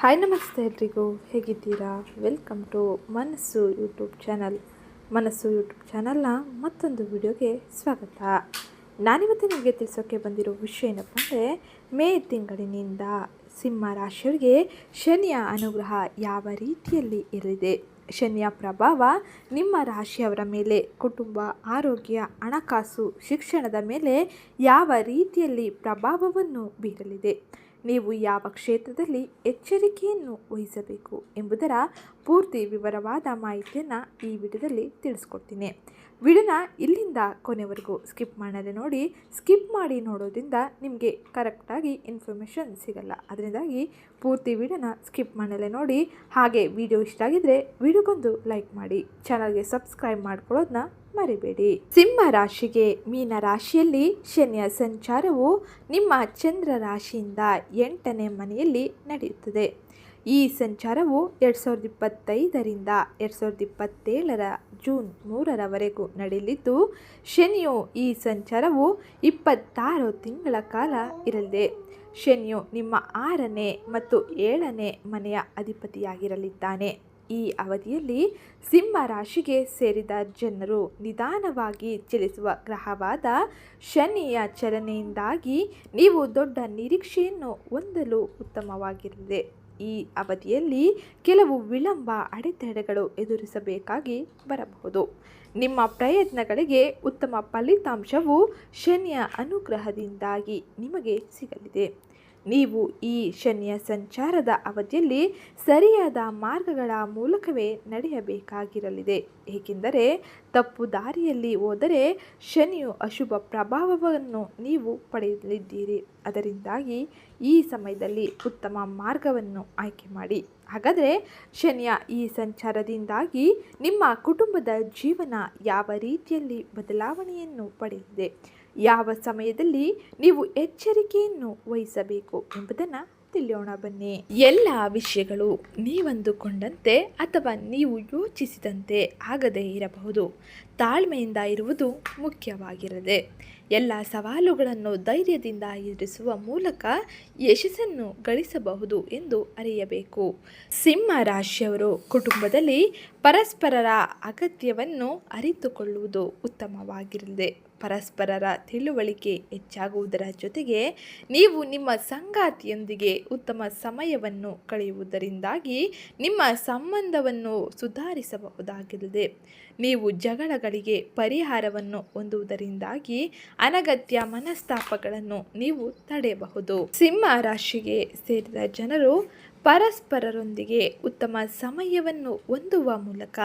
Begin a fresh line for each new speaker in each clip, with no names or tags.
Hi ನಮಸ್ತೆ ಎಲ್ರಿಗೂ. ಹೇಗಿದ್ದೀರಾ? Welcome to Manasu YouTube channel Manasu YouTube ಚಾನಲ್ನ ಮತ್ತೊಂದು ವಿಡಿಯೋಗೆ ಸ್ವಾಗತ. ನಾನಿವತ್ತು ನಿಮಗೆ ತಿಳಿಸೋಕ್ಕೆ ಬಂದಿರೋ ವಿಷಯ ಏನಪ್ಪ ಅಂದರೆ, ಮೇ ತಿಂಗಳಿನಿಂದ ಸಿಂಹ ರಾಶಿಯವರಿಗೆ ಶನಿಯ ಅನುಗ್ರಹ ಯಾವ ರೀತಿಯಲ್ಲಿ ಇರಲಿದೆ? ಶನಿಯ ಪ್ರಭಾವ ನಿಮ್ಮ ರಾಶಿಯವರ ಮೇಲೆ, ಕುಟುಂಬ, ಆರೋಗ್ಯ, ಹಣಕಾಸು, ಶಿಕ್ಷಣದ ಮೇಲೆ ಯಾವ ರೀತಿಯಲ್ಲಿ ಪ್ರಭಾವವನ್ನು ಬೀರಲಿದೆ? ನೀವು ಯಾವ ಕ್ಷೇತ್ರದಲ್ಲಿ ಎಚ್ಚರಿಕೆಯನ್ನು ವಹಿಸಬೇಕು ಎಂಬುದರ ಪೂರ್ತಿ ವಿವರವಾದ ಮಾಹಿತಿಯನ್ನು ಈ ವಿಡಿಯೋದಲ್ಲಿ ತಿಳಿಸ್ಕೊಡ್ತೀನಿ. ವಿಡಿಯೋನ ಇಲ್ಲಿಂದ ಕೊನೆವರೆಗೂ ಸ್ಕಿಪ್ ಮಾಡದೆ ನೋಡಿ, ಸ್ಕಿಪ್ ಮಾಡಿ ನೋಡೋದ್ರಿಂದ ನಿಮಗೆ ಕರೆಕ್ಟಾಗಿ ಇನ್ಫಾರ್ಮೇಷನ್ ಸಿಗಲ್ಲ. ಅದರಿಂದಾಗಿ ಪೂರ್ತಿ ವಿಡಿಯೋನ ಸ್ಕಿಪ್ ಮಾಡಲೇ ನೋಡಿ, ಹಾಗೆ ವಿಡಿಯೋ ಇಷ್ಟ ಆಗಿದ್ದರೆ ವಿಡಿಯೋಗೊಂದು ಲೈಕ್ ಮಾಡಿ. ಚಾನಲ್ಗೆ ಸಬ್ಸ್ಕ್ರೈಬ್ ಮಾಡ್ಕೊಳ್ಳೋದನ್ನ ಮರಿಬೇಡಿ. ಸಿಂಹ ರಾಶಿಗೆ ಮೀನ ರಾಶಿಯಲ್ಲಿ ಶನಿಯ ಸಂಚಾರವು ನಿಮ್ಮ ಚಂದ್ರ ರಾಶಿಯಿಂದ ಎಂಟನೇ ಮನೆಯಲ್ಲಿ ನಡೆಯುತ್ತದೆ. ಈ ಸಂಚಾರವು ಎರಡು ಸಾವಿರದ ಇಪ್ಪತ್ತೈದರಿಂದ ಎರಡು ಸಾವಿರದ ಇಪ್ಪತ್ತೇಳರ ಜೂನ್ ಮೂರರವರೆಗೂ ನಡೆಯಲಿದ್ದು, ಶನಿಯು ಈ ಸಂಚಾರವು ಇಪ್ಪತ್ತಾರು ತಿಂಗಳ ಕಾಲ ಇರಲಿದೆ. ಶನಿಯು ನಿಮ್ಮ ಆರನೇ ಮತ್ತು ಏಳನೇ ಮನೆಯ ಅಧಿಪತಿಯಾಗಿರಲಿದ್ದಾನೆ. ಈ ಅವಧಿಯಲ್ಲಿ ಸಿಂಹ ರಾಶಿಗೆ ಸೇರಿದ ಜನರು ನಿಧಾನವಾಗಿ ಚಲಿಸುವ ಗ್ರಹವಾದ ಶನಿಯ ಚಲನೆಯಿಂದಾಗಿ ನೀವು ದೊಡ್ಡ ನಿರೀಕ್ಷೆಯನ್ನು ಹೊಂದಲು ಉತ್ತಮವಾಗಿರಲಿದೆ ಈ ಅವಧಿಯಲ್ಲಿ ಕೆಲವು ವಿಳಂಬ ಅಡೆತಡೆಗಳು ಎದುರಿಸಬೇಕಾಗಿ ಬರಬಹುದು. ನಿಮ್ಮ ಪ್ರಯತ್ನಗಳಿಗೆ ಉತ್ತಮ ಫಲಿತಾಂಶವು ಶನಿಯ ಅನುಗ್ರಹದಿಂದಾಗಿ ನಿಮಗೆ ಸಿಗಲಿದೆ. ನೀವು ಈ ಶನಿಯ ಸಂಚಾರದ ಅವಧಿಯಲ್ಲಿ ಸರಿಯಾದ ಮಾರ್ಗಗಳ ಮೂಲಕವೇ ನಡೆಯಬೇಕಾಗಿರಲಿದೆ. ಏಕೆಂದರೆ ತಪ್ಪು ದಾರಿಯಲ್ಲಿ ಹೋದರೆ ಶನಿಯು ಅಶುಭ ಪ್ರಭಾವವನ್ನು ನೀವು ಪಡೆಯಲಿದ್ದೀರಿ. ಅದರಿಂದಾಗಿ ಈ ಸಮಯದಲ್ಲಿ ಉತ್ತಮ ಮಾರ್ಗವನ್ನು ಆಯ್ಕೆ ಮಾಡಿ. ಹಾಗಾದರೆ ಶನಿಯ ಈ ಸಂಚಾರದಿಂದಾಗಿ ನಿಮ್ಮ ಕುಟುಂಬದ ಜೀವನ ಯಾವ ರೀತಿಯಲ್ಲಿ ಬದಲಾವಣೆಯನ್ನು ಪಡೆದಿದೆ ಯಾವ ಸಮಯದಲ್ಲಿ ನೀವು ಎಚ್ಚರಿಕೆಯನ್ನು ವಹಿಸಬೇಕು ಎಂಬುದನ್ನು ತಿಳಿಯೋಣ ಬನ್ನಿ. ಎಲ್ಲ ವಿಷಯಗಳು ನೀವಂದುಕೊಂಡಂತೆ ಅಥವಾ ನೀವು ಯೋಚಿಸಿದಂತೆ ಆಗದೇ ಇರಬಹುದು. ತಾಳ್ಮೆಯಿಂದ ಇರುವುದು ಮುಖ್ಯವಾಗಿರದೆ. ಎಲ್ಲ ಸವಾಲುಗಳನ್ನು ಧೈರ್ಯದಿಂದ ಎದುರಿಸುವ ಮೂಲಕ ಯಶಸ್ಸನ್ನು ಗಳಿಸಬಹುದು ಎಂದು ಅರಿಯಬೇಕು. ಸಿಂಹ ರಾಶಿಯವರು ಕುಟುಂಬದಲ್ಲಿ ಪರಸ್ಪರರ ಅಗತ್ಯವನ್ನು ಅರಿತುಕೊಳ್ಳುವುದು ಉತ್ತಮವಾಗಿರಲಿದೆ ಪರಸ್ಪರರ ತಿಳುವಳಿಕೆ ಹೆಚ್ಚಾಗುವುದರ ಜೊತೆಗೆ ನೀವು ನಿಮ್ಮ ಸಂಗಾತಿಯೊಂದಿಗೆ ಉತ್ತಮ ಸಮಯವನ್ನು ಕಳೆಯುವುದರಿಂದಾಗಿ ನಿಮ್ಮ ಸಂಬಂಧವನ್ನು ಸುಧಾರಿಸಬಹುದಾಗಿರಲಿದೆ ನೀವು ಜಗಳಗಳಿಗೆ ಪರಿಹಾರವನ್ನು ಹೊಂದುವುದರಿಂದಾಗಿ ಅನಗತ್ಯ ಮನಸ್ತಾಪಗಳನ್ನು ನೀವು ತಡೆಯಬಹುದು. ಸಿಂಹ ರಾಶಿಗೆ ಸೇರಿದ ಜನರು ಪರಸ್ಪರರೊಂದಿಗೆ ಉತ್ತಮ ಸಮಯವನ್ನು ಹೊಂದುವ ಮೂಲಕ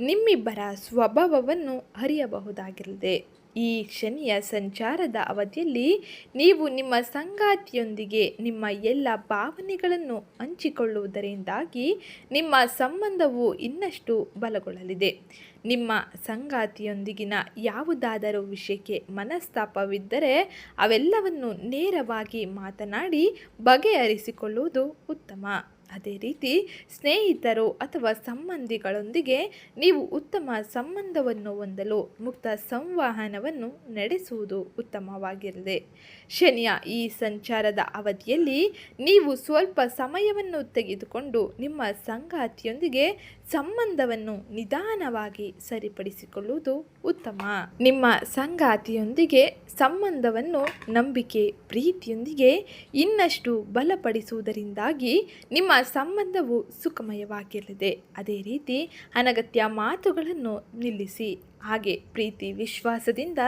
ನಿಮ್ಮಿಬ್ಬರ ಸ್ವಭಾವವನ್ನು ಅರಿಯಬಹುದಾಗಿರಲಿದೆ ಈ ಶನಿಯ ಸಂಚಾರದ ಅವಧಿಯಲ್ಲಿ ನೀವು ನಿಮ್ಮ ಸಂಗಾತಿಯೊಂದಿಗೆ ನಿಮ್ಮ ಎಲ್ಲ ಭಾವನೆಗಳನ್ನು ಹಂಚಿಕೊಳ್ಳುವುದರಿಂದಾಗಿ ನಿಮ್ಮ ಸಂಬಂಧವು ಇನ್ನಷ್ಟು ಬಲಗೊಳ್ಳಲಿದೆ. ನಿಮ್ಮ ಸಂಗಾತಿಯೊಂದಿಗಿನ ಯಾವುದಾದರೂ ವಿಷಯಕ್ಕೆ ಮನಸ್ತಾಪವಿದ್ದರೆ ಅವೆಲ್ಲವನ್ನು ನೇರವಾಗಿ ಮಾತನಾಡಿ ಬಗೆಹರಿಸಿಕೊಳ್ಳುವುದು ಉತ್ತಮ. ಅದೇ ರೀತಿ ಸ್ನೇಹಿತರು ಅಥವಾ ಸಂಬಂಧಿಗಳೊಂದಿಗೆ ನೀವು ಉತ್ತಮ ಸಂಬಂಧವನ್ನು ಹೊಂದಲು ಮುಕ್ತ ಸಂವಹನವನ್ನು ನಡೆಸುವುದು ಉತ್ತಮವಾಗಿರದೆ ಶನಿಯ ಈ ಸಂಚಾರದ ಅವಧಿಯಲ್ಲಿ ನೀವು ಸ್ವಲ್ಪ ಸಮಯವನ್ನು ತೆಗೆದುಕೊಂಡು ನಿಮ್ಮ ಸಂಗಾತಿಯೊಂದಿಗೆ ಸಂಬಂಧವನ್ನು ನಿಧಾನವಾಗಿ ಸರಿಪಡಿಸಿಕೊಳ್ಳುವುದು ಉತ್ತಮ. ನಿಮ್ಮ ಸಂಗಾತಿಯೊಂದಿಗೆ ಸಂಬಂಧವನ್ನು ನಂಬಿಕೆ, ಪ್ರೀತಿಯೊಂದಿಗೆ ಇನ್ನಷ್ಟು ಬಲಪಡಿಸುವುದರಿಂದಾಗಿ ನಿಮ್ಮ ಸಂಬಂಧವು ಸುಖಮಯವಾಗಿರಲಿದೆ. ಅದೇ ರೀತಿ ಅನಗತ್ಯ ಮಾತುಗಳನ್ನು ನಿಲ್ಲಿಸಿ. ಹಾಗೆ ಪ್ರೀತಿ, ವಿಶ್ವಾಸದಿಂದ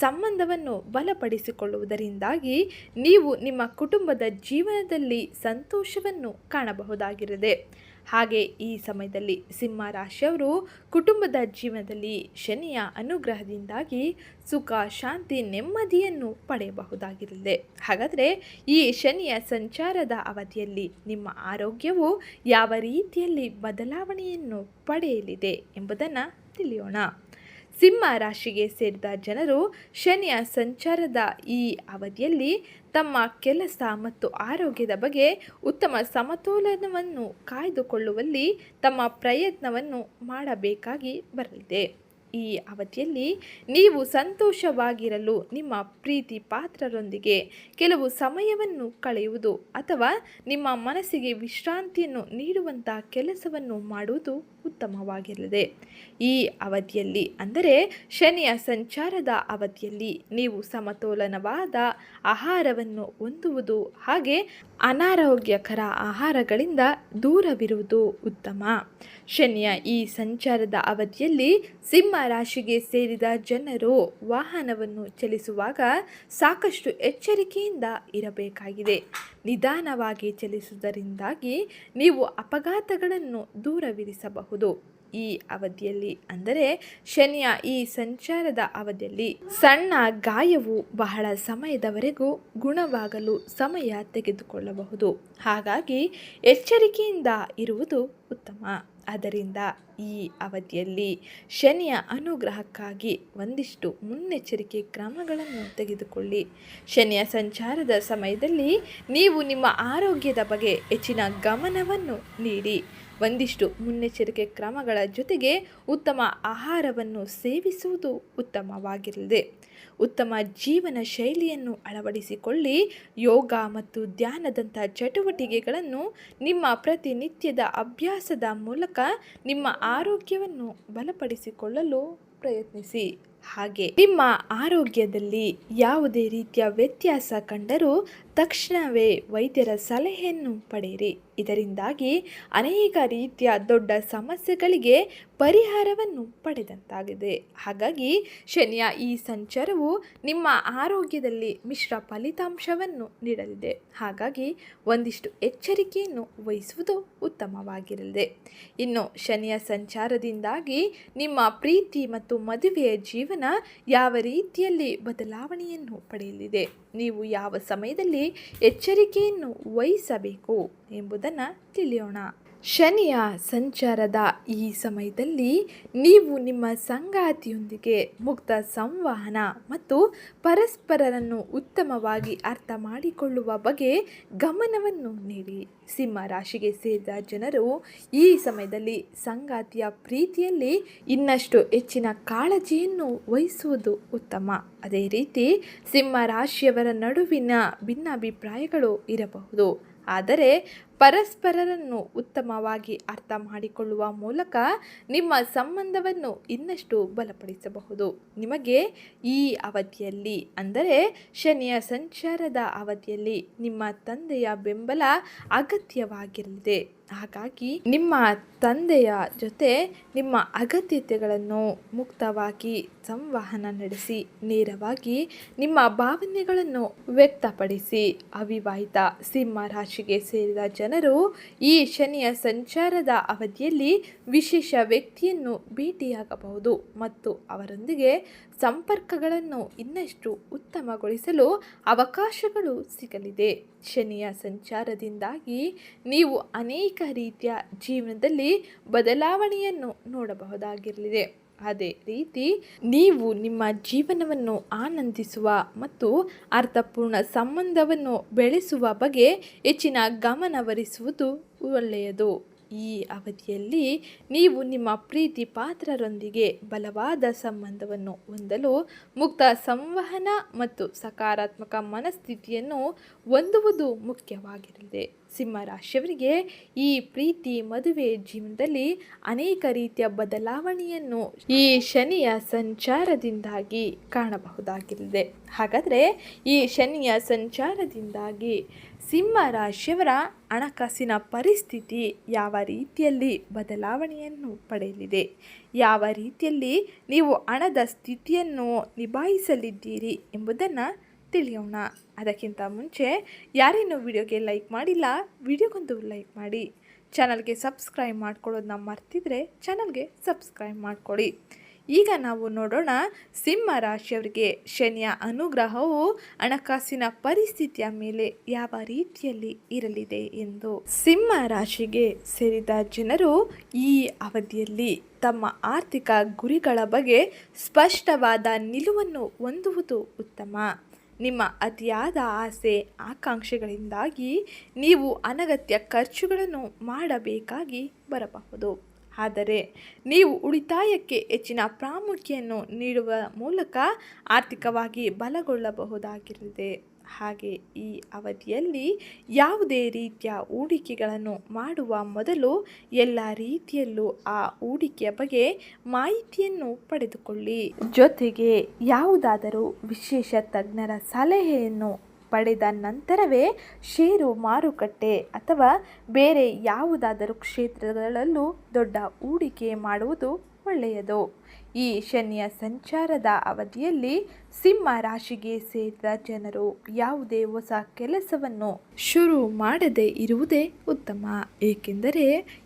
ಸಂಬಂಧವನ್ನು ಬಲಪಡಿಸಿಕೊಳ್ಳುವುದರಿಂದಾಗಿ ನೀವು ನಿಮ್ಮ ಕುಟುಂಬದ ಜೀವನದಲ್ಲಿ ಸಂತೋಷವನ್ನು ಕಾಣಬಹುದಾಗಿರದೆ ಹಾಗೆ ಈ ಸಮಯದಲ್ಲಿ ಸಿಂಹ ರಾಶಿಯವರು ಕುಟುಂಬದ ಜೀವನದಲ್ಲಿ ಶನಿಯ ಅನುಗ್ರಹದಿಂದಾಗಿ ಸುಖ, ಶಾಂತಿ, ನೆಮ್ಮದಿಯನ್ನು ಪಡೆಯಬಹುದಾಗಿರಲಿದೆ. ಹಾಗಾದರೆ ಈ ಶನಿಯ ಸಂಚಾರದ ಅವಧಿಯಲ್ಲಿ ನಿಮ್ಮ ಆರೋಗ್ಯವು ಯಾವ ರೀತಿಯಲ್ಲಿ ಬದಲಾವಣೆಯನ್ನು ಪಡೆಯಲಿದೆ ಎಂಬುದನ್ನು ತಿಳಿಯೋಣ. ಸಿಂಹ ರಾಶಿಗೆ ಸೇರಿದ ಜನರು ಶನಿಯ ಸಂಚಾರದ ಈ ಅವಧಿಯಲ್ಲಿ ತಮ್ಮ ಕೆಲಸ ಮತ್ತು ಆರೋಗ್ಯದ ಬಗ್ಗೆ ಉತ್ತಮ ಸಮತೋಲನವನ್ನು ಕಾಯ್ದುಕೊಳ್ಳುವಲ್ಲಿ ತಮ್ಮ ಪ್ರಯತ್ನವನ್ನು ಮಾಡಬೇಕಾಗಿ ಬರಲಿದೆ. ಈ ಅವಧಿಯಲ್ಲಿ ನೀವು ಸಂತೋಷವಾಗಿರಲು ನಿಮ್ಮ ಪ್ರೀತಿ ಪಾತ್ರರೊಂದಿಗೆ ಕೆಲವು ಸಮಯವನ್ನು ಕಳೆಯುವುದು ಅಥವಾ ನಿಮ್ಮ ಮನಸ್ಸಿಗೆ ವಿಶ್ರಾಂತಿಯನ್ನು ನೀಡುವಂಥ ಕೆಲಸವನ್ನು ಮಾಡುವುದು ಉತ್ತಮವಾಗಿರಲಿದೆ. ಈ ಅವಧಿಯಲ್ಲಿ. ಅಂದರೆ ಶನಿಯ ಸಂಚಾರದ ಅವಧಿಯಲ್ಲಿ ನೀವು ಸಮತೋಲನವಾದ ಆಹಾರವನ್ನು ಹೊಂದುವುದು ಹಾಗೆ ಅನಾರೋಗ್ಯಕರ ಆಹಾರಗಳಿಂದ ದೂರವಿರುವುದು ಉತ್ತಮ. ಶನಿಯ ಈ ಸಂಚಾರದ ಅವಧಿಯಲ್ಲಿ ಸಿಂಹ ರಾಶಿಗೆ ಸೇರಿದ ಜನರು ವಾಹನವನ್ನು ಚಲಿಸುವಾಗ ಸಾಕಷ್ಟು ಎಚ್ಚರಿಕೆಯಿಂದ ಇರಬೇಕಾಗಿದೆ. ನಿಧಾನವಾಗಿ ಚಲಿಸುವುದರಿಂದಾಗಿ ನೀವು ಅಪಘಾತಗಳನ್ನು ದೂರವಿರಿಸಬಹುದು. ಈ ಅವಧಿಯಲ್ಲಿ, ಅಂದರೆ ಶನಿಯ ಈ ಸಂಚಾರದ ಅವಧಿಯಲ್ಲಿ, ಸಣ್ಣ ಗಾಯವು ಬಹಳ ಸಮಯದವರೆಗೂ ಗುಣವಾಗಲು ಸಮಯ ತೆಗೆದುಕೊಳ್ಳಬಹುದು. ಹಾಗಾಗಿ ಎಚ್ಚರಿಕೆಯಿಂದ ಇರುವುದು ಉತ್ತಮ. ಅದರಿಂದ ಈ ಅವಧಿಯಲ್ಲಿ ಶನಿಯ ಅನುಗ್ರಹಕ್ಕಾಗಿ ಒಂದಿಷ್ಟು ಮುನ್ನೆಚ್ಚರಿಕೆ ಕ್ರಮಗಳನ್ನು ತೆಗೆದುಕೊಳ್ಳಿ. ಶನಿಯ ಸಂಚಾರದ ಸಮಯದಲ್ಲಿ ನೀವು ನಿಮ್ಮ ಆರೋಗ್ಯದ ಬಗ್ಗೆ ಹೆಚ್ಚಿನ ಗಮನವನ್ನು ನೀಡಿ. ಒಂದಿಷ್ಟು ಮುನ್ನೆಚ್ಚರಿಕೆ ಕ್ರಮಗಳ ಜೊತೆಗೆ ಉತ್ತಮ ಆಹಾರವನ್ನು ಸೇವಿಸುವುದು ಉತ್ತಮವಾಗಿರಲಿದೆ. ಉತ್ತಮ ಜೀವನ ಶೈಲಿಯನ್ನು ಅಳವಡಿಸಿಕೊಳ್ಳಿ. ಯೋಗ ಮತ್ತು ಧ್ಯಾನದಂಥ ಚಟುವಟಿಕೆಗಳನ್ನು ನಿಮ್ಮ ಪ್ರತಿನಿತ್ಯದ ಅಭ್ಯಾಸದ ಮೂಲಕ ನಿಮ್ಮ ಆರೋಗ್ಯವನ್ನು ಬಲಪಡಿಸಿಕೊಳ್ಳಲು ಪ್ರಯತ್ನಿಸಿ. ಹಾಗೆ ನಿಮ್ಮ ಆರೋಗ್ಯದಲ್ಲಿ ಯಾವುದೇ ರೀತಿಯ ವ್ಯತ್ಯಾಸ ಕಂಡರೂ ತಕ್ಷಣವೇ ವೈದ್ಯರ ಸಲಹೆಯನ್ನು ಪಡೆಯಿರಿ. ಇದರಿಂದಾಗಿ ಅನೇಕ ರೀತಿಯ ದೊಡ್ಡ ಸಮಸ್ಯೆಗಳಿಗೆ ಪರಿಹಾರವನ್ನು ಪಡೆದಂತಾಗಿದೆ. ಹಾಗಾಗಿ ಶನಿಯ ಈ ಸಂಚಾರವು ನಿಮ್ಮ ಆರೋಗ್ಯದಲ್ಲಿ ಮಿಶ್ರ ಫಲಿತಾಂಶವನ್ನು ನೀಡಲಿದೆ. ಹಾಗಾಗಿ ಒಂದಿಷ್ಟು ಎಚ್ಚರಿಕೆಯನ್ನು ವಹಿಸುವುದು ಉತ್ತಮವಾಗಿರಲಿದೆ. ಇನ್ನು ಶನಿಯ ಸಂಚಾರದಿಂದಾಗಿ ನಿಮ್ಮ ಪ್ರೀತಿ ಮತ್ತು ಮದುವೆಯ ಜೀವನ ಯಾವ ರೀತಿಯಲ್ಲಿ ಬದಲಾವಣೆಯನ್ನು ಪಡೆಯಲಿದೆ? ನೀವು ಯಾವ ಸಮಯದಲ್ಲಿ ಎಚ್ಚರಿಕೆಯನ್ನು ವಹಿಸಬೇಕು ಎಂಬುದನ್ನು ತಿಳಿಯೋಣ. ಶನಿಯ ಸಂಚಾರದ ಈ ಸಮಯದಲ್ಲಿ ನೀವು ನಿಮ್ಮ ಸಂಗಾತಿಯೊಂದಿಗೆ ಮುಕ್ತ ಸಂವಹನ ಮತ್ತು ಪರಸ್ಪರರನ್ನು ಉತ್ತಮವಾಗಿ ಅರ್ಥ ಮಾಡಿಕೊಳ್ಳುವ ಬಗ್ಗೆ ಗಮನವನ್ನು ನೀಡಿ. ಸಿಂಹ ರಾಶಿಗೆ ಸೇರಿದ ಜನರು ಈ ಸಮಯದಲ್ಲಿ ಸಂಗಾತಿಯ ಪ್ರೀತಿಯಲ್ಲಿ ಇನ್ನಷ್ಟು ಹೆಚ್ಚಿನ ಕಾಳಜಿಯನ್ನು ವಹಿಸುವುದು ಉತ್ತಮ. ಅದೇ ರೀತಿ ಸಿಂಹ ರಾಶಿಯವರ ನಡುವಿನ ಭಿನ್ನಾಭಿಪ್ರಾಯಗಳು ಇರಬಹುದು. ಆದರೆ ಪರಸ್ಪರರನ್ನು ಉತ್ತಮವಾಗಿ ಅರ್ಥ ಮಾಡಿಕೊಳ್ಳುವ ಮೂಲಕ ನಿಮ್ಮ ಸಂಬಂಧವನ್ನು ಇನ್ನಷ್ಟು ಬಲಪಡಿಸಬಹುದು. ನಿಮಗೆ ಈ ಅವಧಿಯಲ್ಲಿ, ಅಂದರೆ ಶನಿಯ ಸಂಚಾರದ ಅವಧಿಯಲ್ಲಿ, ನಿಮ್ಮ ತಂದೆಯ ಬೆಂಬಲ ಅಗತ್ಯವಾಗಿರಲಿದೆ. ಹಾಗಾಗಿ ನಿಮ್ಮ ತಂದೆಯ ಜೊತೆ ನಿಮ್ಮ ಅಗತ್ಯತೆಗಳನ್ನು ಮುಕ್ತವಾಗಿ ಸಂವಹನ ನಡೆಸಿ, ನೇರವಾಗಿ ನಿಮ್ಮ ಭಾವನೆಗಳನ್ನು ವ್ಯಕ್ತಪಡಿಸಿ, ಅವಿವಾಹಿತ ಸಿಂಹ ರಾಶಿಗೆ ಸೇರಿದ ಜನರು ಈ ಶನಿಯ ಸಂಚಾರದ ಅವಧಿಯಲ್ಲಿ ವಿಶೇಷ ವ್ಯಕ್ತಿಯನ್ನು ಭೇಟಿಯಾಗಬಹುದು ಮತ್ತು ಅವರೊಂದಿಗೆ ಸಂಪರ್ಕಗಳನ್ನು ಇನ್ನಷ್ಟು ಉತ್ತಮಗೊಳಿಸಲು ಅವಕಾಶಗಳು ಸಿಗಲಿದೆ. ಶನಿಯ ಸಂಚಾರದಿಂದಾಗಿ ನೀವು ಅನೇಕ ರೀತಿಯ ಜೀವನದಲ್ಲಿ ಬದಲಾವಣೆಯನ್ನು ನೋಡಬಹುದಾಗಿರಲಿದೆ. ಅದೇ ರೀತಿ ನೀವು ನಿಮ್ಮ ಜೀವನವನ್ನು ಆನಂದಿಸುವ ಮತ್ತು ಅರ್ಥಪೂರ್ಣ ಸಂಬಂಧವನ್ನು ಬೆಳೆಸುವ ಬಗ್ಗೆ ಹೆಚ್ಚಿನ ಗಮನವರಿಸುವುದು ಒಳ್ಳೆಯದು. ಈ ಅವಧಿಯಲ್ಲಿ ನೀವು ನಿಮ್ಮ ಪ್ರೀತಿ ಪಾತ್ರರೊಂದಿಗೆ ಬಲವಾದ ಸಂಬಂಧವನ್ನು ಹೊಂದಲು ಮುಕ್ತ ಸಂವಹನ ಮತ್ತು ಸಕಾರಾತ್ಮಕ ಮನಸ್ಥಿತಿಯನ್ನು ಹೊಂದುವುದು ಮುಖ್ಯವಾಗಿರಲಿದೆ. ಸಿಂಹರಾಶಿಯವರಿಗೆ ಈ ಪ್ರೀತಿ ಮದುವೆ ಜೀವನದಲ್ಲಿ ಅನೇಕ ರೀತಿಯ ಬದಲಾವಣೆಯನ್ನು ಈ ಶನಿಯ ಸಂಚಾರದಿಂದಾಗಿ ಕಾಣಬಹುದಾಗಿದೆ ಹಾಗಾದರೆ ಈ ಶನಿಯ ಸಂಚಾರದಿಂದಾಗಿ ಸಿಂಹ ರಾಶಿಯವರ ಹಣಕಾಸಿನ ಪರಿಸ್ಥಿತಿ ಯಾವ ರೀತಿಯಲ್ಲಿ ಬದಲಾವಣೆಯನ್ನು ಪಡೆಯಲಿದೆ? ಯಾವ ರೀತಿಯಲ್ಲಿ ನೀವು ಹಣದ ಸ್ಥಿತಿಯನ್ನು ನಿಭಾಯಿಸಲಿದ್ದೀರಿ ಎಂಬುದನ್ನು ತಿಳಿಯೋಣ. ಅದಕ್ಕಿಂತ ಮುಂಚೆ ಯಾರೇನೂ ವಿಡಿಯೋಗೆ ಲೈಕ್ ಮಾಡಿಲ್ಲ, ವಿಡಿಯೋಗೊಂದು ಲೈಕ್ ಮಾಡಿ. ಚಾನಲ್ಗೆ ಸಬ್ಸ್ಕ್ರೈಬ್ ಮಾಡ್ಕೊಳ್ಳೋದನ್ನ ಮರ್ತಿದ್ರೆ ಚಾನಲ್ಗೆ ಸಬ್ಸ್ಕ್ರೈಬ್ ಮಾಡ್ಕೊಳ್ಳಿ. ಈಗ ನಾವು ನೋಡೋಣ ಸಿಂಹ ರಾಶಿಯವರಿಗೆ ಶನಿಯ ಅನುಗ್ರಹವು ಹಣಕಾಸಿನ ಪರಿಸ್ಥಿತಿಯ ಮೇಲೆ ಯಾವ ರೀತಿಯಲ್ಲಿ ಇರಲಿದೆ ಎಂದು. ಸಿಂಹ ರಾಶಿಗೆ ಸೇರಿದ ಜನರು ಈ ಅವಧಿಯಲ್ಲಿ ತಮ್ಮ ಆರ್ಥಿಕ ಗುರಿಗಳ ಬಗ್ಗೆ ಸ್ಪಷ್ಟವಾದ ನಿಲುವನ್ನು ಹೊಂದುವುದು ಉತ್ತಮ. ನಿಮ್ಮ ಅತಿಯಾದ ಆಸೆ ಆಕಾಂಕ್ಷೆಗಳಿಂದಾಗಿ ನೀವು ಅನಗತ್ಯ ಖರ್ಚುಗಳನ್ನು ಮಾಡಬೇಕಾಗಿ ಬರಬಹುದು. ಆದರೆ ನೀವು ಉಳಿತಾಯಕ್ಕೆ ಹೆಚ್ಚಿನ ಪ್ರಾಮುಖ್ಯವನ್ನು ನೀಡುವ ಮೂಲಕ ಆರ್ಥಿಕವಾಗಿ ಬಲಗೊಳ್ಳಬಹುದಾಗಿರುತ್ತದೆ ಹಾಗೆ ಈ ಅವಧಿಯಲ್ಲಿ ಯಾವುದೇ ರೀತಿಯ ಹೂಡಿಕೆಗಳನ್ನು ಮಾಡುವ ಮೊದಲು ಎಲ್ಲ ರೀತಿಯಲ್ಲೂ ಆ ಹೂಡಿಕೆಯ ಬಗ್ಗೆ ಮಾಹಿತಿಯನ್ನು ಪಡೆದುಕೊಳ್ಳಿ. ಜೊತೆಗೆ ಯಾವುದಾದರೂ ವಿಶೇಷ ತಜ್ಞರ ಸಲಹೆಯನ್ನು ಪಡೆದ ನಂತರವೇ ಷೇರು ಮಾರುಕಟ್ಟೆ ಅಥವಾ ಬೇರೆ ಯಾವುದಾದರೂ ಕ್ಷೇತ್ರಗಳಲ್ಲೂ ದೊಡ್ಡ ಹೂಡಿಕೆ ಮಾಡುವುದು ಒಳ್ಳೆಯದು. ಈ ಶನಿಯ ಸಂಚಾರದ ಅವಧಿಯಲ್ಲಿ ಸಿಂಹ ರಾಶಿಗೆ ಸೇರಿದ ಜನರು ಯಾವುದೇ ಹೊಸ ಕೆಲಸವನ್ನು ಶುರು ಮಾಡದೇ ಇರುವುದೇ ಉತ್ತಮ. ಏಕೆಂದರೆ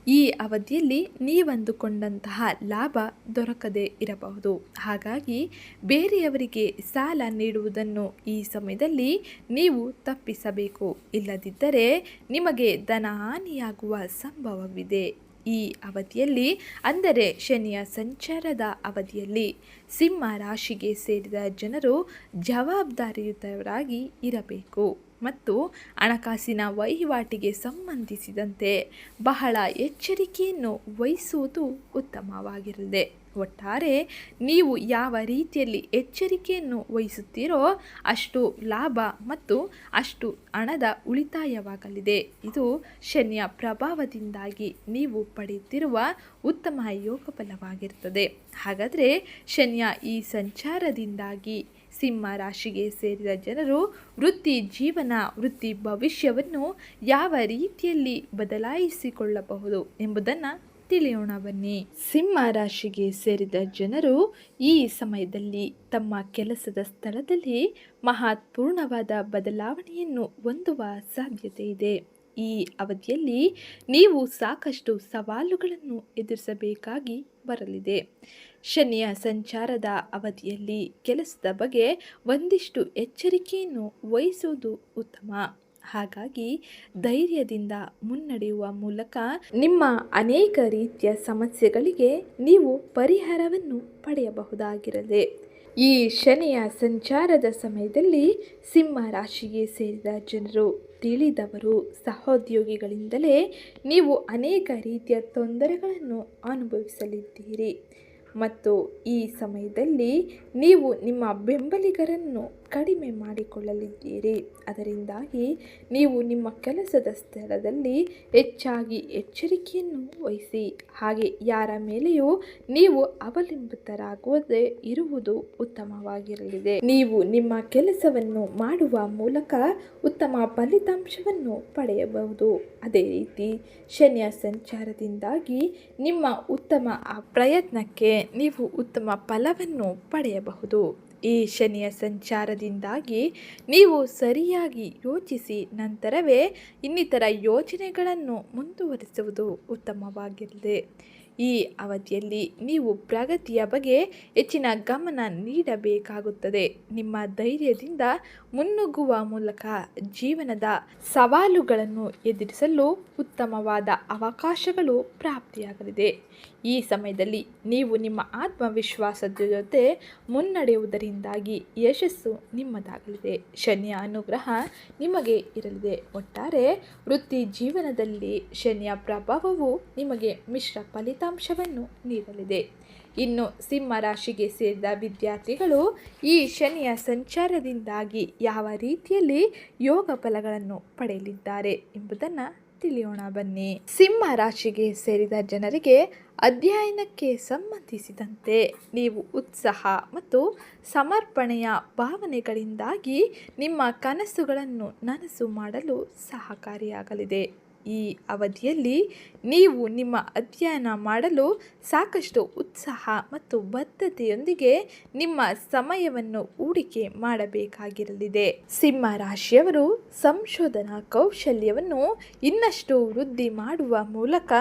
ಈ ಅವಧಿಯಲ್ಲಿ ನೀವಂದುಕೊಂಡಂತಹ ಲಾಭ ದೊರಕದೇ ಇರಬಹುದು. ಹಾಗಾಗಿ ಬೇರೆಯವರಿಗೆ ಸಾಲ ನೀಡುವುದನ್ನು ಈ ಸಮಯದಲ್ಲಿ ನೀವು ತಪ್ಪಿಸಬೇಕು. ಇಲ್ಲದಿದ್ದರೆ ನಿಮಗೆ ಧನಹಾನಿಯಾಗುವ ಸಂಭವವಿದೆ. ಈ ಅವಧಿಯಲ್ಲಿ, ಅಂದರೆ ಶನಿಯ ಸಂಚಾರದ ಅವಧಿಯಲ್ಲಿ, ಸಿಂಹ ರಾಶಿಗೆ ಸೇರಿದ ಜನರು ಜವಾಬ್ದಾರಿಯುತರಾಗಿ ಇರಬೇಕು. ಮತ್ತು ಹಣಕಾಸಿನ ವಹಿವಾಟಿಗೆ ಸಂಬಂಧಿಸಿದಂತೆ ಬಹಳ ಎಚ್ಚರಿಕೆಯನ್ನು ವಹಿಸುವುದು ಉತ್ತಮವಾಗಿರಲಿದೆ. ಒಟ್ಟಾರೆ ನೀವು ಯಾವ ರೀತಿಯಲ್ಲಿ ಎಚ್ಚರಿಕೆಯನ್ನು ವಹಿಸುತ್ತೀರೋ ಅಷ್ಟು ಲಾಭ ಮತ್ತು ಅಷ್ಟು ಹಣದ ಉಳಿತಾಯವಾಗಲಿದೆ. ಇದು ಶನಿಯ ಪ್ರಭಾವದಿಂದಾಗಿ ನೀವು ಪಡೆಯುತ್ತಿರುವ ಉತ್ತಮ ಯೋಗ ಫಲವಾಗಿರುತ್ತದೆ. ಹಾಗಾದರೆ ಶನಿಯ ಈ ಸಂಚಾರದಿಂದಾಗಿ ಸಿಂಹ ರಾಶಿಗೆ ಸೇರಿದ ಜನರು ವೃತ್ತಿ ಜೀವನ, ವೃತ್ತಿ ಭವಿಷ್ಯವನ್ನು ಯಾವ ರೀತಿಯಲ್ಲಿ ಬದಲಾಯಿಸಿಕೊಳ್ಳಬಹುದು ಎಂಬುದನ್ನು ತಿಳಿಯೋಣ ಬನ್ನಿ. ಸಿಂಹ ರಾಶಿಗೆ ಸೇರಿದ ಜನರು ಈ ಸಮಯದಲ್ಲಿ ತಮ್ಮ ಕೆಲಸದ ಸ್ಥಳದಲ್ಲಿ ಮಹತ್ಪೂರ್ಣವಾದ ಬದಲಾವಣೆಯನ್ನು ಹೊಂದುವ ಸಾಧ್ಯತೆ ಇದೆ. ಈ ಅವಧಿಯಲ್ಲಿ ನೀವು ಸಾಕಷ್ಟು ಸವಾಲುಗಳನ್ನು ಎದುರಿಸಬೇಕಾಗಿ ಬರಲಿದೆ. ಶನಿಯ ಸಂಚಾರದ ಅವಧಿಯಲ್ಲಿ ಕೆಲಸದ ಬಗ್ಗೆ ಒಂದಿಷ್ಟು ಎಚ್ಚರಿಕೆಯನ್ನು ವಹಿಸುವುದು ಉತ್ತಮ. ಹಾಗಾಗಿ ಧೈರ್ಯದಿಂದ ಮುನ್ನಡೆಯುವ ಮೂಲಕ ನಿಮ್ಮ ಅನೇಕ ರೀತಿಯ ಸಮಸ್ಯೆಗಳಿಗೆ ನೀವು ಪರಿಹಾರವನ್ನು ಪಡೆಯಬಹುದಾಗಿರದೆ ಈ ಶನಿಯ ಸಂಚಾರದ ಸಮಯದಲ್ಲಿ ಸಿಂಹ ರಾಶಿಗೆ ಸೇರಿದ ಜನರು ತಿಳಿದವರು. ಸಹೋದ್ಯೋಗಿಗಳಿಂದಲೇ ನೀವು ಅನೇಕ ರೀತಿಯ ತೊಂದರೆಗಳನ್ನು ಅನುಭವಿಸಲಿದ್ದೀರಿ. ಮತ್ತು ಈ ಸಮಯದಲ್ಲಿ ನೀವು ನಿಮ್ಮ ಬೆಂಬಲಿಗರನ್ನು ಕಡಿಮೆ ಮಾಡಿಕೊಳ್ಳಲಿದ್ದೀರಿ. ಅದರಿಂದಾಗಿ ನೀವು ನಿಮ್ಮ ಕೆಲಸದ ಸ್ಥಳದಲ್ಲಿ ಹೆಚ್ಚಾಗಿ ಎಚ್ಚರಿಕೆಯನ್ನು ವಹಿಸಿ. ಹಾಗೆ ಯಾರ ಮೇಲೆಯೂ ನೀವು ಅವಲಂಬಿತರಾಗುವುದೇ ಇರುವುದು ಉತ್ತಮವಾಗಿರಲಿದೆ. ನೀವು ನಿಮ್ಮ ಕೆಲಸವನ್ನು ಮಾಡುವ ಮೂಲಕ ಉತ್ತಮ ಫಲಿತಾಂಶವನ್ನು ಪಡೆಯಬಹುದು. ಅದೇ ರೀತಿ ಶನಿಯ ಸಂಚಾರದಿಂದಾಗಿ ನಿಮ್ಮ ಉತ್ತಮ ಪ್ರಯತ್ನಕ್ಕೆ ನೀವು ಉತ್ತಮ ಫಲವನ್ನು ಪಡೆಯಬಹುದು. ಈ ಶನಿಯ ಸಂಚಾರದಿಂದಾಗಿ ನೀವು ಸರಿಯಾಗಿ ಯೋಚಿಸಿ ನಂತರವೇ ಇನ್ನಿತರ ಯೋಚನೆಗಳನ್ನು ಮುಂದುವರಿಸುವುದು ಉತ್ತಮವಾಗಿರಲಿದೆ ಈ ಅವಧಿಯಲ್ಲಿ ನೀವು ಪ್ರಗತಿಯ ಬಗ್ಗೆ ಹೆಚ್ಚಿನ ಗಮನ ನೀಡಬೇಕಾಗುತ್ತದೆ. ನಿಮ್ಮ ಧೈರ್ಯದಿಂದ ಮುನ್ನುಗ್ಗುವ ಮೂಲಕ ಜೀವನದ ಸವಾಲುಗಳನ್ನು ಎದುರಿಸಲು ಉತ್ತಮವಾದ ಅವಕಾಶಗಳು ಪ್ರಾಪ್ತಿಯಾಗಲಿದೆ. ಈ ಸಮಯದಲ್ಲಿ ನೀವು ನಿಮ್ಮ ಆತ್ಮವಿಶ್ವಾಸದ ಜೊತೆ ಮುನ್ನಡೆಯುವುದರಿಂದಾಗಿ ಯಶಸ್ಸು ನಿಮ್ಮದಾಗಲಿದೆ. ಶನಿಯ ಅನುಗ್ರಹ ನಿಮಗೆ ಇರಲಿದೆ. ಒಟ್ಟಾರೆ ವೃತ್ತಿ ಜೀವನದಲ್ಲಿ ಶನಿಯ ಪ್ರಭಾವವು ನಿಮಗೆ ಮಿಶ್ರ ಫಲಿತಾಂಶವನ್ನು ನೀಡಲಿದೆ. ಇನ್ನು ಸಿಂಹ ರಾಶಿಗೆ ಸೇರಿದ ವಿದ್ಯಾರ್ಥಿಗಳು ಈ ಶನಿಯ ಸಂಚಾರದಿಂದಾಗಿ ಯಾವ ರೀತಿಯಲ್ಲಿ ಯೋಗ ಫಲಗಳನ್ನು ಪಡೆಯಲಿದ್ದಾರೆ ಎಂಬುದನ್ನು ತಿಳಿಯೋಣ ಬನ್ನಿ. ಸಿಂಹ ರಾಶಿಗೆ ಸೇರಿದ ಜನರಿಗೆ ಅಧ್ಯಯನಕ್ಕೆ ಸಂಬಂಧಿಸಿದಂತೆ ನೀವು ಉತ್ಸಾಹ ಮತ್ತು ಸಮರ್ಪಣೆಯ ಭಾವನೆಗಳಿಂದಾಗಿ ನಿಮ್ಮ ಕನಸುಗಳನ್ನು ನನಸು ಮಾಡಲು ಸಹಕಾರಿಯಾಗಲಿದೆ. ಈ ಅವಧಿಯಲ್ಲಿ ನೀವು ನಿಮ್ಮ ಅಧ್ಯಯನ ಮಾಡಲು ಸಾಕಷ್ಟು ಉತ್ಸಾಹ ಮತ್ತು ಬದ್ಧತೆಯೊಂದಿಗೆ ನಿಮ್ಮ ಸಮಯವನ್ನು ಹೂಡಿಕೆ ಮಾಡಬೇಕಾಗಿರಲಿದೆ. ಸಿಂಹ ರಾಶಿಯವರು ಸಂಶೋಧನಾ ಕೌಶಲ್ಯವನ್ನು ಇನ್ನಷ್ಟು ವೃದ್ಧಿ ಮಾಡುವ ಮೂಲಕ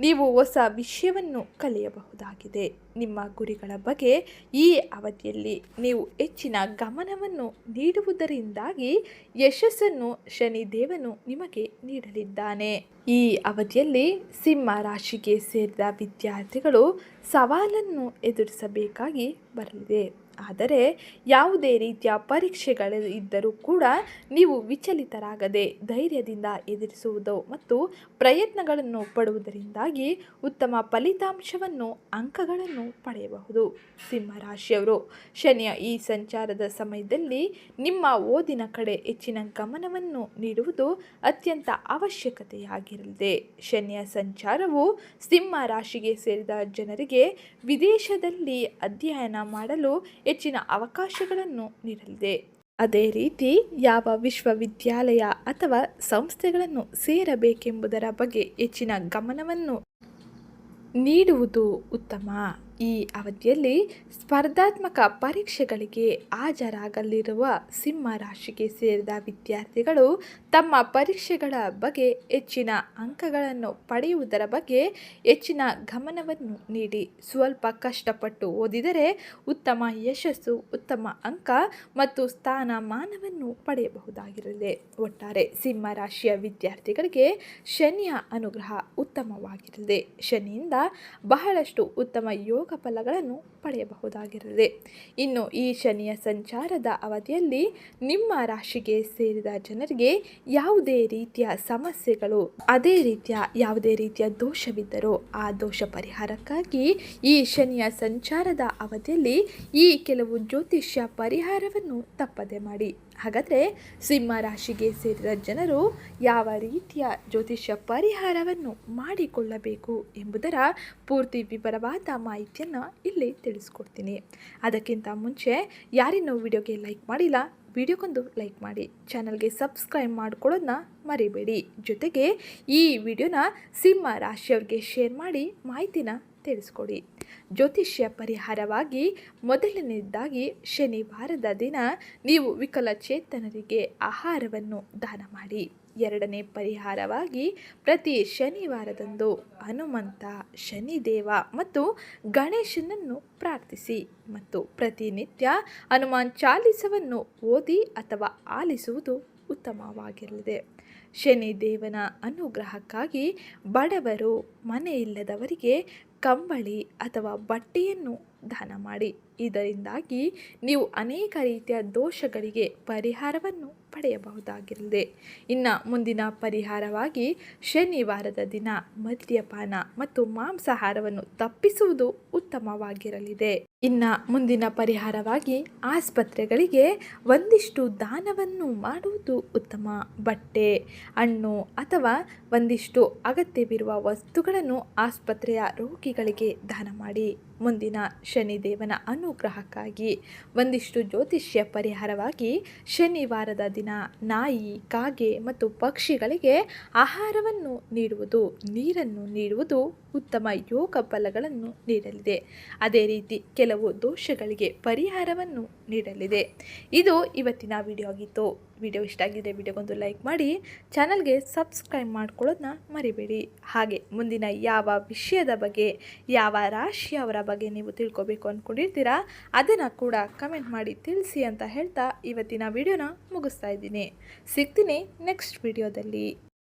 ನೀವು ಹೊಸ ವಿಷಯವನ್ನು ಕಲಿಯಬಹುದಾಗಿದೆ. ನಿಮ್ಮ ಗುರಿಗಳ ಬಗ್ಗೆ ಈ ಅವಧಿಯಲ್ಲಿ ನೀವು ಹೆಚ್ಚಿನ ಗಮನವನ್ನು ನೀಡುವುದರಿಂದಾಗಿ ಯಶಸ್ಸನ್ನು ಶನಿದೇವನು ನಿಮಗೆ ನೀಡಲಿದ್ದಾನೆ. ಈ ಅವಧಿಯಲ್ಲಿ ಸಿಂಹ ರಾಶಿಗೆ ಸೇರಿದ ವಿದ್ಯಾರ್ಥಿಗಳು ಸವಾಲನ್ನು ಎದುರಿಸಬೇಕಾಗಿ ಬರಲಿದೆ. ಆದರೆ ಯಾವುದೇ ರೀತಿಯ ಪರೀಕ್ಷೆಗಳು ಇದ್ದರೂ ಕೂಡ ನೀವು ವಿಚಲಿತರಾಗದೆ ಧೈರ್ಯದಿಂದ ಎದುರಿಸುವುದು ಮತ್ತು ಪ್ರಯತ್ನಗಳನ್ನು ಪಡುವುದರಿಂದಾಗಿ ಉತ್ತಮ ಫಲಿತಾಂಶವನ್ನು, ಅಂಕಗಳನ್ನು ಪಡೆಯಬಹುದು. ಸಿಂಹರಾಶಿಯವರು ಶನಿಯ ಈ ಸಂಚಾರದ ಸಮಯದಲ್ಲಿ ನಿಮ್ಮ ಓದಿನ ಕಡೆ ಹೆಚ್ಚಿನ ಗಮನವನ್ನು ನೀಡುವುದು ಅತ್ಯಂತ ಅವಶ್ಯಕತೆಯಾಗಿರಲಿದೆ. ಶನಿಯ ಸಂಚಾರವು ಸಿಂಹ ರಾಶಿಗೆ ಸೇರಿದ ಜನರಿಗೆ ವಿದೇಶದಲ್ಲಿ ಅಧ್ಯಯನ ಮಾಡಲು ಹೆಚ್ಚಿನ ಅವಕಾಶಗಳನ್ನು ನೀಡಲಿದೆ. ಅದೇ ರೀತಿ ಯಾವ ವಿಶ್ವವಿದ್ಯಾಲಯ ಅಥವಾ ಸಂಸ್ಥೆಗಳನ್ನು ಸೇರಬೇಕೆಂಬುದರ ಬಗ್ಗೆ ಹೆಚ್ಚಿನ ಗಮನವನ್ನು ನೀಡುವುದು ಉತ್ತಮ. ಈ ಅವಧಿಯಲ್ಲಿ ಸ್ಪರ್ಧಾತ್ಮಕ ಪರೀಕ್ಷೆಗಳಿಗೆ ಹಾಜರಾಗಲಿರುವ ಸಿಂಹ ರಾಶಿಗೆ ಸೇರಿದ ವಿದ್ಯಾರ್ಥಿಗಳು ತಮ್ಮ ಪರೀಕ್ಷೆಗಳ ಬಗ್ಗೆ ಹೆಚ್ಚಿನ ಅಂಕಗಳನ್ನು ಪಡೆಯುವುದರ ಬಗ್ಗೆ ಹೆಚ್ಚಿನ ಗಮನವನ್ನು ನೀಡಿ ಸ್ವಲ್ಪ ಕಷ್ಟಪಟ್ಟು ಓದಿದರೆ ಉತ್ತಮ ಯಶಸ್ಸು, ಉತ್ತಮ ಅಂಕ ಮತ್ತು ಸ್ಥಾನಮಾನವನ್ನು ಪಡೆಯಬಹುದಾಗಿರಲಿದೆ ಒಟ್ಟಾರೆ ಸಿಂಹ ರಾಶಿಯ ವಿದ್ಯಾರ್ಥಿಗಳಿಗೆ ಶನಿಯ ಅನುಗ್ರಹ ಉತ್ತಮವಾಗಿರಲಿದೆ ಶನಿಯಿಂದ ಬಹಳಷ್ಟು ಉತ್ತಮ ಯೋಗ ಫಲಗಳನ್ನು ಪಡೆಯಬಹುದಾಗಿರುತ್ತದೆ ಇನ್ನು ಈ ಶನಿಯ ಸಂಚಾರದ ಅವಧಿಯಲ್ಲಿ ನಿಮ್ಮ ರಾಶಿಗೆ ಸೇರಿದ ಜನರಿಗೆ ಯಾವುದೇ ರೀತಿಯ ಸಮಸ್ಯೆಗಳು, ಅದೇ ರೀತಿಯ ಯಾವುದೇ ರೀತಿಯ ದೋಷವಿದ್ದರೂ ಆ ದೋಷ ಪರಿಹಾರಕ್ಕಾಗಿ ಈ ಶನಿಯ ಸಂಚಾರದ ಅವಧಿಯಲ್ಲಿ ಈ ಕೆಲವು ಜ್ಯೋತಿಷ್ಯ ಪರಿಹಾರವನ್ನು ತಪ್ಪದೆ ಮಾಡಿ. ಹಾಗಾದರೆ ಸಿಂಹ ರಾಶಿಗೆ ಸೇರಿದ ಜನರು ಯಾವ ರೀತಿಯ ಜ್ಯೋತಿಷ್ಯ ಪರಿಹಾರವನ್ನು ಮಾಡಿಕೊಳ್ಳಬೇಕು ಎಂಬುದರ ಪೂರ್ತಿ ವಿವರವಾದ ಮಾಹಿತಿಯನ್ನು ಇಲ್ಲಿ ತಿಳಿಸ್ಕೊಡ್ತೀನಿ. ಅದಕ್ಕಿಂತ ಮುಂಚೆ ಯಾರಿನ್ನೂ ವಿಡಿಯೋಗೆ ಲೈಕ್ ಮಾಡಿಲ್ಲ ವಿಡಿಯೋಗೊಂದು ಲೈಕ್ ಮಾಡಿ, ಚಾನಲ್ಗೆ ಸಬ್ಸ್ಕ್ರೈಬ್ ಮಾಡ್ಕೊಳ್ಳೋದನ್ನ ಮರಿಬೇಡಿ. ಜೊತೆಗೆ ಈ ವಿಡಿಯೋನ ಸಿಂಹ ರಾಶಿಯವ್ರಿಗೆ ಶೇರ್ ಮಾಡಿ ಮಾಹಿತಿನ ತಿಳಿಸ್ಕೊಡಿ. ಜ್ಯೋತಿಷ್ಯ ಪರಿಹಾರವಾಗಿ ಮೊದಲನೇದಾಗಿ ಶನಿವಾರದ ದಿನ ನೀವು ವಿಕಲಚೇತನರಿಗೆ ಆಹಾರವನ್ನು ದಾನ ಮಾಡಿ. ಎರಡನೇ ಪರಿಹಾರವಾಗಿ ಪ್ರತಿ ಶನಿವಾರದಂದು ಹನುಮಂತ, ಶನಿದೇವ ಮತ್ತು ಗಣೇಶನನ್ನು ಪ್ರಾರ್ಥಿಸಿ ಮತ್ತು ಪ್ರತಿನಿತ್ಯ ಹನುಮಾನ್ ಚಾಲಿಸವನ್ನು ಓದಿ ಅಥವಾ ಆಲಿಸುವುದು ಉತ್ತಮವಾಗಿರಲಿದೆ. ಶನಿದೇವನ ಅನುಗ್ರಹಕ್ಕಾಗಿ ಬಡವರು ಮನೆಯಿಲ್ಲದವರಿಗೆ ಕಂಬಳಿ ಅಥವಾ ಬಟ್ಟೆಯನ್ನು ದಾನ ಮಾಡಿ. ಇದರಿಂದಾಗಿ ನೀವು ಅನೇಕ ರೀತಿಯ ದೋಷಗಳಿಗೆ ಪರಿಹಾರವನ್ನು ಪಡೆಯಬಹುದಾಗಿರಲಿದೆ. ಇನ್ನು ಮುಂದಿನ ಪರಿಹಾರವಾಗಿ ಶನಿವಾರದ ದಿನ ಮದ್ಯಪಾನ ಮತ್ತು ಮಾಂಸಾಹಾರವನ್ನು ತಪ್ಪಿಸುವುದು ಉತ್ತಮವಾಗಿರಲಿದೆ. ಇನ್ನು ಮುಂದಿನ ಪರಿಹಾರವಾಗಿ ಆಸ್ಪತ್ರೆಗಳಿಗೆ ಒಂದಿಷ್ಟು ದಾನವನ್ನು ಮಾಡುವುದು ಉತ್ತಮ. ಬಟ್ಟೆ, ಹಣ್ಣು ಅಥವಾ ಒಂದಿಷ್ಟು ಅಗತ್ಯವಿರುವ ವಸ್ತುಗಳನ್ನು ಆಸ್ಪತ್ರೆಯ ರೋಗಿಗಳಿಗೆ ದಾನ ಮಾಡಿ. ಮುಂದಿನ ಶನಿದೇವನ ಅನುಗ್ರಹಕ್ಕಾಗಿ ಒಂದಿಷ್ಟು ಜ್ಯೋತಿಷ್ಯ ಪರಿಹಾರವಾಗಿ ಶನಿವಾರದ ದಿನ ನಾಯಿ, ಕಾಗೆ ಮತ್ತು ಪಕ್ಷಿಗಳಿಗೆ ಆಹಾರವನ್ನು ನೀಡುವುದು, ನೀರನ್ನು ನೀಡುವುದು ಉತ್ತಮ ಯೋಗ ಫಲಗಳನ್ನು ನೀಡಲಿದೆ. ಅದೇ ರೀತಿ ಕೆಲವು ದೋಷಗಳಿಗೆ ಪರಿಹಾರವನ್ನು ನೀಡಲಿದೆ. ಇದು ಇವತ್ತಿನ ವಿಡಿಯೋ ಆಗಿತ್ತು. ವಿಡಿಯೋ ಇಷ್ಟ ಆಗಿದೆ ವಿಡಿಯೋಗೊಂದು ಲೈಕ್ ಮಾಡಿ ಚಾನಲ್ಗೆ ಸಬ್ಸ್ಕ್ರೈಬ್ ಮಾಡ್ಕೊಳ್ಳೋದನ್ನ ಮರಿಬೇಡಿ. ಹಾಗೆ ಮುಂದಿನ ಯಾವ ವಿಷಯದ ಬಗ್ಗೆ, ಯಾವ ರಾಶಿಯವರ ಬಗ್ಗೆ ನೀವು ತಿಳ್ಕೊಬೇಕು ಅಂದ್ಕೊಂಡಿರ್ತೀರಾ ಅದನ್ನು ಕೂಡ ಕಮೆಂಟ್ ಮಾಡಿ ತಿಳಿಸಿ ಅಂತ ಹೇಳ್ತಾ ಇವತ್ತಿನ ವಿಡಿಯೋನ ಮುಗಿಸ್ತಾ ಇದ್ದೀನಿ. ಸಿಗ್ತೀನಿ ನೆಕ್ಸ್ಟ್ ವಿಡಿಯೋದಲ್ಲಿ